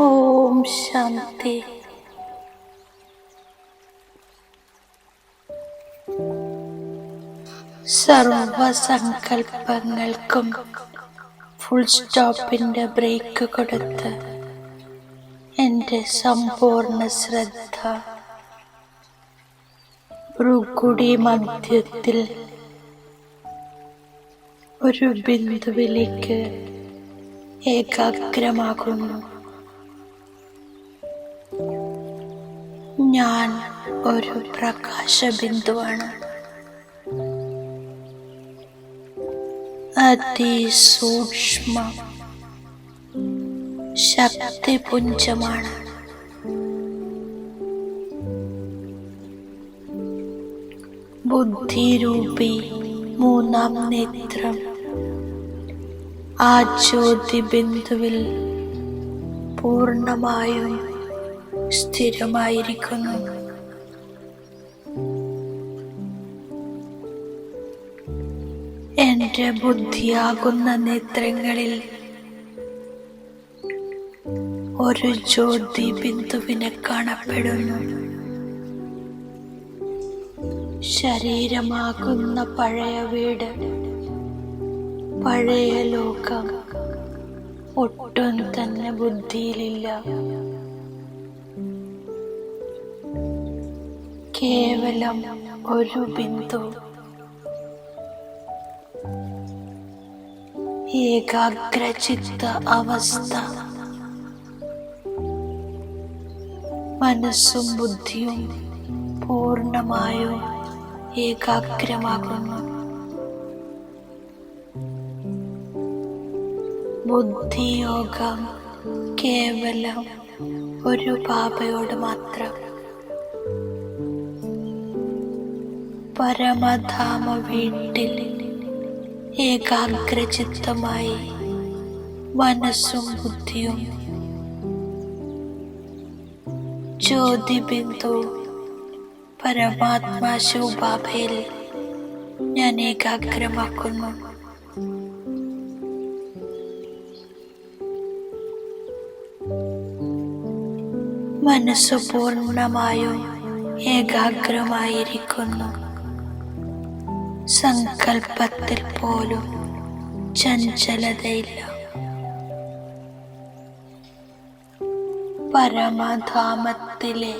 Om Shanti. സർവസങ്കൽപ്പങ്ങൾക്കും full സ്റ്റോപ്പിന്റെ break കൊടുത്ത് എന്റെ സമ്പൂർണ ശ്രദ്ധ ഭ്രുകുടി മധ്യത്തിൽ ഒരു ബിന്ദുവിലേക്ക് ഏകാഗ്രമാകുന്നു. ഞാൻ ഒരു പ്രകാശ ബിന്ദുവാണ് അതിസൂക്ഷ്മ ശക്തിപുഞ്ചമാണ്. ബുദ്ധിരൂപി മൂന്നാം നേത്രം ആ ജ്യോതി ബിന്ദുവിൽ പൂർണമായും സ്ഥിരമായിരിക്കുന്നു. എന്റെ ബുദ്ധിയാകുന്ന നേത്രങ്ങളിൽ ഒരു ജ്യോതി ബിന്ദുവിനെ കാണപ്പെടുന്നു. ശരീരമാകുന്ന പഴയ വീട് പഴയ ലോകം ഒട്ടും തന്നെ ബുദ്ധിയിലില്ല. കേവലം ഒരു ബിന്ദു. ഏകാഗ്രചിത്ത അവസ്ഥ. മനസ്സും ബുദ്ധിയും പൂർണമായും ഏകാഗ്രമാകുന്നു. ബുദ്ധിയോഗം കേവലം ഒരു പാപയോട് മാത്രം. പരമധാമ വീട്ടിൽ ഏകാഗ്രചിത്തമായി മനസ്സും ബുദ്ധിയും ജ്യോതിബിന്ദു പരമാത്മാ ശോഭാഭയിൽ ഞാൻ ഏകാഗ്രമാക്കുന്നു. മനസ്സ് പൂർണമായും ഏകാഗ്രമായിരിക്കുന്നു. സങ്കൽപ്പത്തിൽ പോലും ചഞ്ചലതയില്ല. പരമധാമത്തിലെ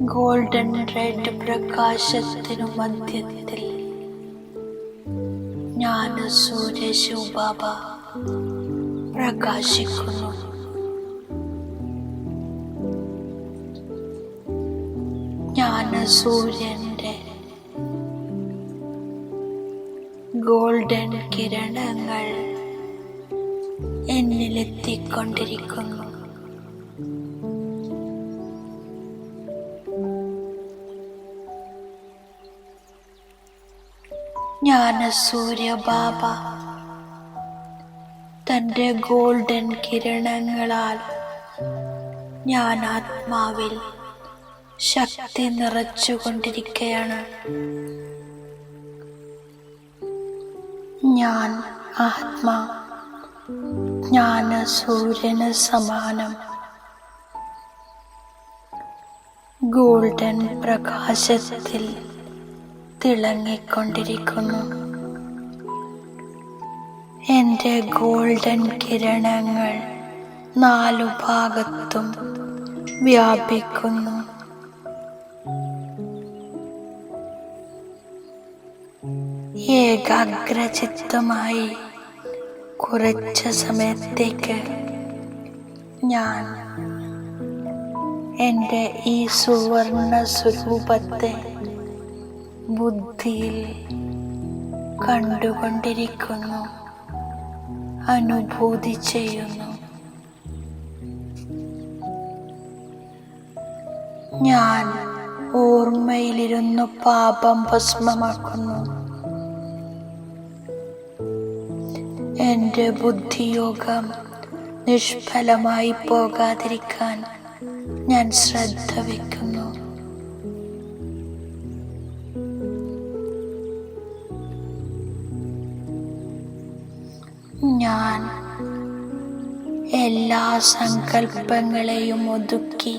ഗോൾഡൻ റെഡ് പ്രകാശത്തിനു മധ്യത്തിൽ ജ്ഞാന സൂര്യ പ്രകാശിക്കുന്നു. ജ്ഞാന സൂര്യന്റെ ഗോൾഡൻ കിരണങ്ങൾ എന്നിലെത്തിക്കൊണ്ടിരിക്കുന്നു. ജ്ഞാനസൂര്യ ബാബ തന്റെ ഗോൾഡൻ കിരണങ്ങളാൽ ഞാൻ ആത്മാവിൽ ശക്തി നിറച്ചുകൊണ്ടിരിക്കുകയാണ് ഞാൻ ആത്മാ. ജ്ഞാന സൂര്യന് സമാനം. ഗോൾഡൻ പ്രകാശത്തിൽ തിളങ്ങിക്കൊണ്ടിരിക്കുന്നു. എന്റെ ഗോൾഡൻ കിരണങ്ങൾ നാലു ഭാഗത്തും വ്യാപിക്കുന്നു. ഏകാഗ്രചിത്തമായി കുറച്ച് സമയത്തേക്ക് ഞാൻ എന്റെ ഈ സുവർണ സ്വരൂപത്തെ ബുദ്ധിയിൽ കണ്ടുകൊണ്ടിരിക്കുന്നു അനുഭൂതി ചെയ്യുന്നു. ഞാൻ ഓർമ്മയിലിരുന്നു പാപം ഭസ്മമാക്കുന്നു. എന്റെ ബുദ്ധിയോഗം നിഷ്ഫലമായി പോകാതിരിക്കാൻ ഞാൻ ശ്രദ്ധ വയ്ക്കുന്നു ഞാൻ എല്ലാ സങ്കല്പങ്ങളെയും ഒതുക്കി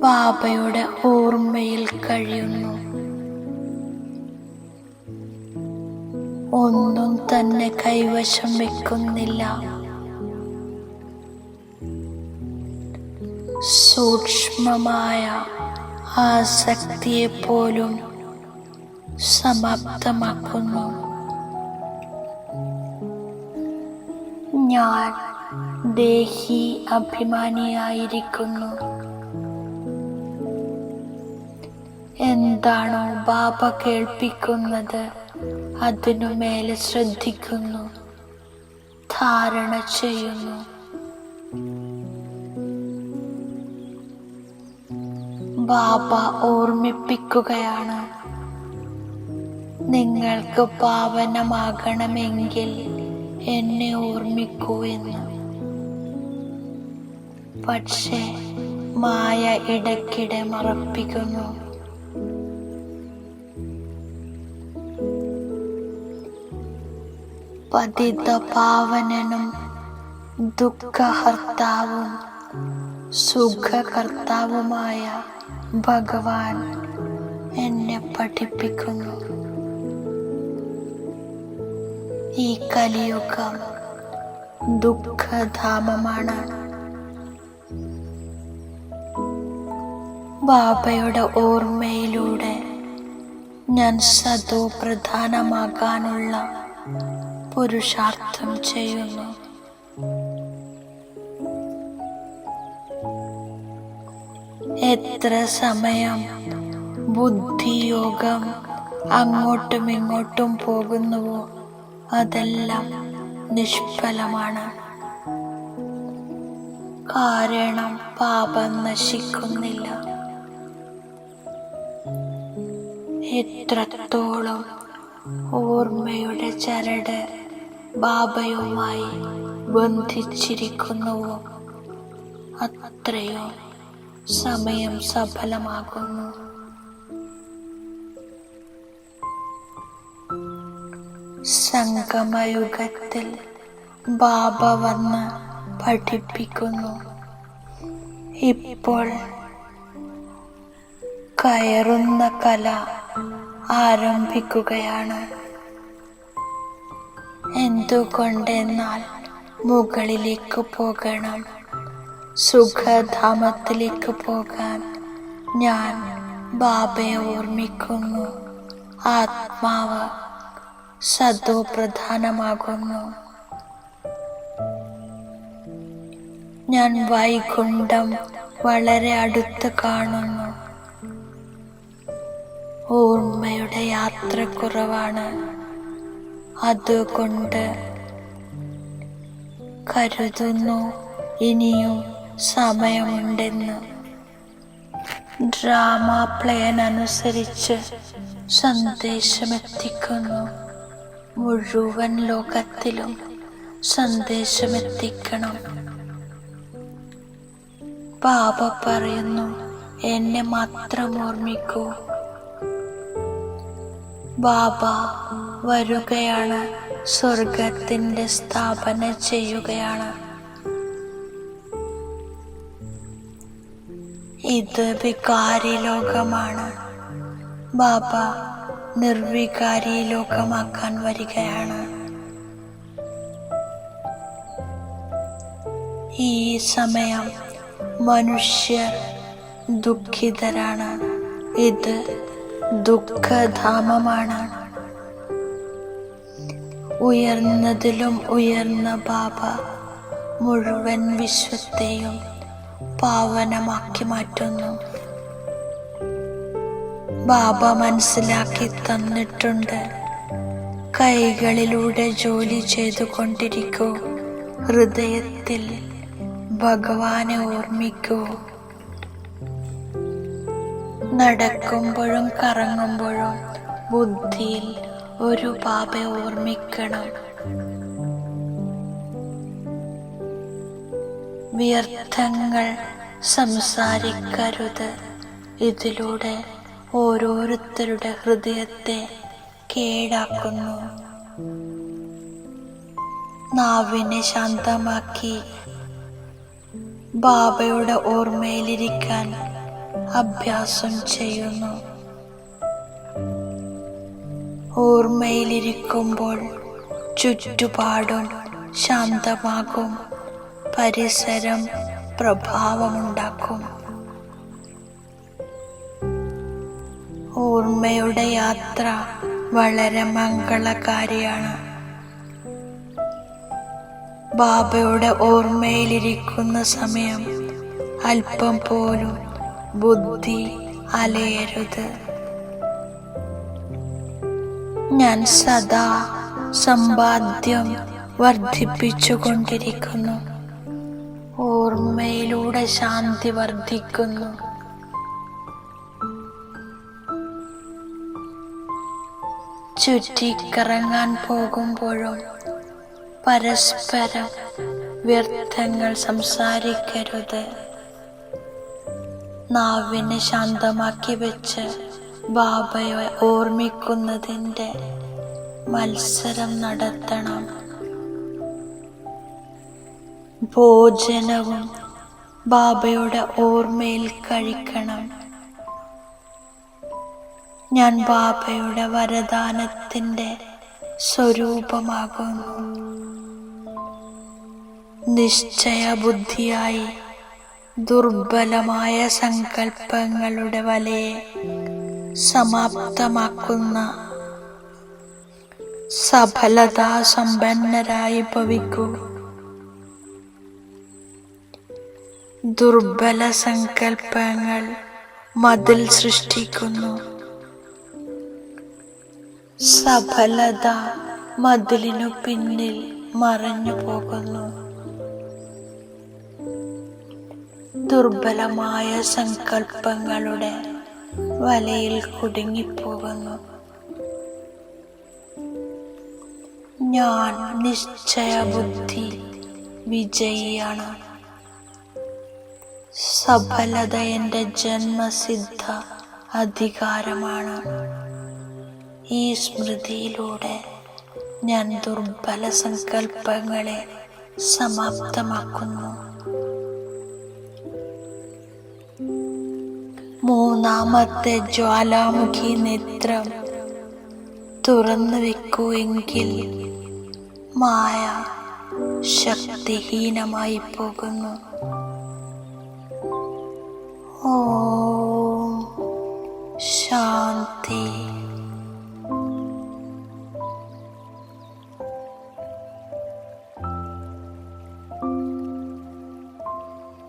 ബാബയുടെ ഓർമ്മയിൽ കഴിയുന്നു. ഒന്നും തന്നെ കൈവശം വെക്കുന്നില്ല. സൂക്ഷ്മമായ ആസക്തിയെ പോലും സമാപ്തമാക്കുന്നു. ഞാൻ ദേഹി അഭിമാനിയായിരിക്കുന്നു. എന്താണോ ബാബ കേൾപ്പിക്കുന്നത്? അതിനു മേലെ ശ്രദ്ധിക്കുന്നു. ധാരണ ചെയ്യുന്നു. ബാബ ഓർമ്മിപ്പിക്കുകയാണ്. നിങ്ങൾക്ക് പാവനമാകണമെങ്കിൽ എന്നെ ഓർമ്മിക്കൂ എന്ന്. പക്ഷേ മായ ഇടയ്ക്കിടെ മറപ്പിക്കുന്നു. പതിത പാവനനും ദുഃഖഹർത്താവും സുഖകർത്താവുമായ ഭഗവാൻ എന്നെ പഠിപ്പിക്കുന്നു. ഈ കലിയുഗം ദുഃഖധാമമാണ്. ബാബയുടെ ഓർമ്മയിലൂടെ ഞാൻ സതോ പ്രധാനമാകാനുള്ള പുരുഷാർത്ഥം ചെയ്യുന്നു. എത്ര സമയം ബുദ്ധിയോഗം അങ്ങോട്ടും ഇങ്ങോട്ടും പോകുന്നുവോ അതെല്ലാം നിഷ്ഫലമാണ്. കാരണം പാപം നശിക്കുന്നില്ല. എത്രത്തോളം ഓർമ്മയുടെ ചരട് ബാബയുമായി ബന്ധിച്ചിരിക്കുന്നുവോ? അത്രയോ സമയം സഫലമാകുന്നു. സംഗമയുഗത്തിൽ ബാബ വന്ന് പഠിപ്പിക്കുന്നു. ഇപ്പോൾ കയറുന്ന കല ആരംഭിക്കുകയാണ്. എന്തുകൊണ്ടെന്നാൽ മുകളിലേക്ക് പോകണം സുഖധാമത്തിലേക്ക് പോകാൻ ഞാൻ ബാബയെ ഓർമ്മിക്കുന്നു. ആത്മാവ് സദോ പ്രധാനമാകുന്നു ഞാൻ വൈകുണ്ഠം വളരെ അടുത്ത് കാണുന്നു. ഓർമ്മയുടെ യാത്ര കുറവാണ്. അതുകൊണ്ട് കരുതുന്നു ഇനിയും സമയമുണ്ടെന്ന്. ഡ്രാമ പ്ലാൻ അനുസരിച്ച് സന്ദേശമെത്തിക്കുന്നു. മുഴുവൻ ലോകത്തിലും സന്ദേശമെത്തിക്കണം. പാപ പറയുന്നു എന്നെ മാത്രം ഓർമ്മിക്കൂ. ബാബ വരുകയാണ്. സ്വർഗത്തിന്റെ സ്ഥാപന ചെയ്യുകയാണ്. ഇത് വികാരി ലോകമാണ്. ബാബ നിർവികാരി ലോകമാക്കാൻ വരികയാണ്. ഈ സമയം മനുഷ്യർ ദുഃഖിതരാണ്. ഇത് ദുഃഖധാമമാണ്. ഉയർന്നതിലും ഉയർന്ന ബാബ മുഴുവൻ വിശ്വത്തെയും പാവനമാക്കി മാറ്റുന്നു. ബാബ മനസ്സിലാക്കി തന്നിട്ടുണ്ട്. കൈകളിലൂടെ ജോലി ചെയ്തുകൊണ്ടിരിക്കൂ. ഹൃദയത്തിൽ ഭഗവാനെ ഓർമ്മിക്കൂ. നടക്കുമ്പോഴും കറങ്ങുമ്പോഴും ബുദ്ധിയിൽ ഒരു പാപ ഓർമ്മിക്കണം. വ്യർത്ഥങ്ങൾ സംസാരിക്കരുത്. ഇതിലൂടെ ഓരോരുത്തരുടെ ഹൃദയത്തെ കേടാക്കുന്നു. നാവിനെ ശാന്തമാക്കി ബാബയുടെ ഓർമ്മയിലിരിക്കാൻ അഭ്യാസം ചെയ്യുന്നു. ഓർമ്മയിലിരിക്കുമ്പോൾ ചുറ്റുപാടും ശാന്തമാകും. പരിസരം പ്രഭാവമുണ്ടാക്കും. ഓർമ്മയുടെ യാത്ര വളരെ മംഗളകാരിയാണ്. ബാബയുടെ ഓർമ്മയിലിരിക്കുന്ന സമയം അല്പം പോലും ബുദ്ധി അലയരുത്. ഞാൻ സദാ സമ്പാദ്യം വർദ്ധിപ്പിച്ചുകൊണ്ടിരിക്കുന്നു. ഓർമ്മയിലൂടെ ശാന്തി വർദ്ധിക്കുന്നു. ചുറ്റിക്കറങ്ങാൻ പോകുമ്പോഴും പരസ്പരം വ്യർത്ഥങ്ങൾ സംസാരിക്കരുത്. നാവിനെ ശാന്തമാക്കി വെച്ച് ബാബയെ ഓർമ്മിക്കുന്നതിന്റെ മത്സരം നടത്തണം. ഭോജനവും ബാബയുടെ ഓർമ്മയിൽ കഴിക്കണം. ഞാൻ ബാബയുടെ വരദാനത്തിന്റെ സ്വരൂപമാകും. നിശ്ചയ ബുദ്ധിയായി ദുർബലമായ സങ്കല്പങ്ങളുടെ വലയെ സമാപ്തമാക്കുന്ന സഫലതാ സമ്പന്നരായി ഭവിക്കൂ. ദുർബല സങ്കല്പങ്ങൾ മതിൽ സൃഷ്ടിക്കുന്നു. സഫലത മതിലിനു പിന്നിൽ മറഞ്ഞു പോകുന്നു. ദുർബലമായ സങ്കല്പങ്ങളുടെ വലയിൽ കുടുങ്ങിപ്പോകുന്നു. ഞാൻ നിശ്ചയ ബുദ്ധി വിജയിയാണ്. സഫലത എന്റെ ജന്മസിദ്ധ അധികാരമാണ്. ഈ സ്മൃതിയിലൂടെ ഞാൻ ദുർബല സങ്കല്പങ്ങളെ സമാപ്തമാക്കുന്നു. മൂന്നാമത്തെ ജ്വാലാമുഖി നേത്രം തുറന്നു വെക്കൂ മായ ശക്തിഹീനമായി പോകുന്നു. ഓ ശാന്തി.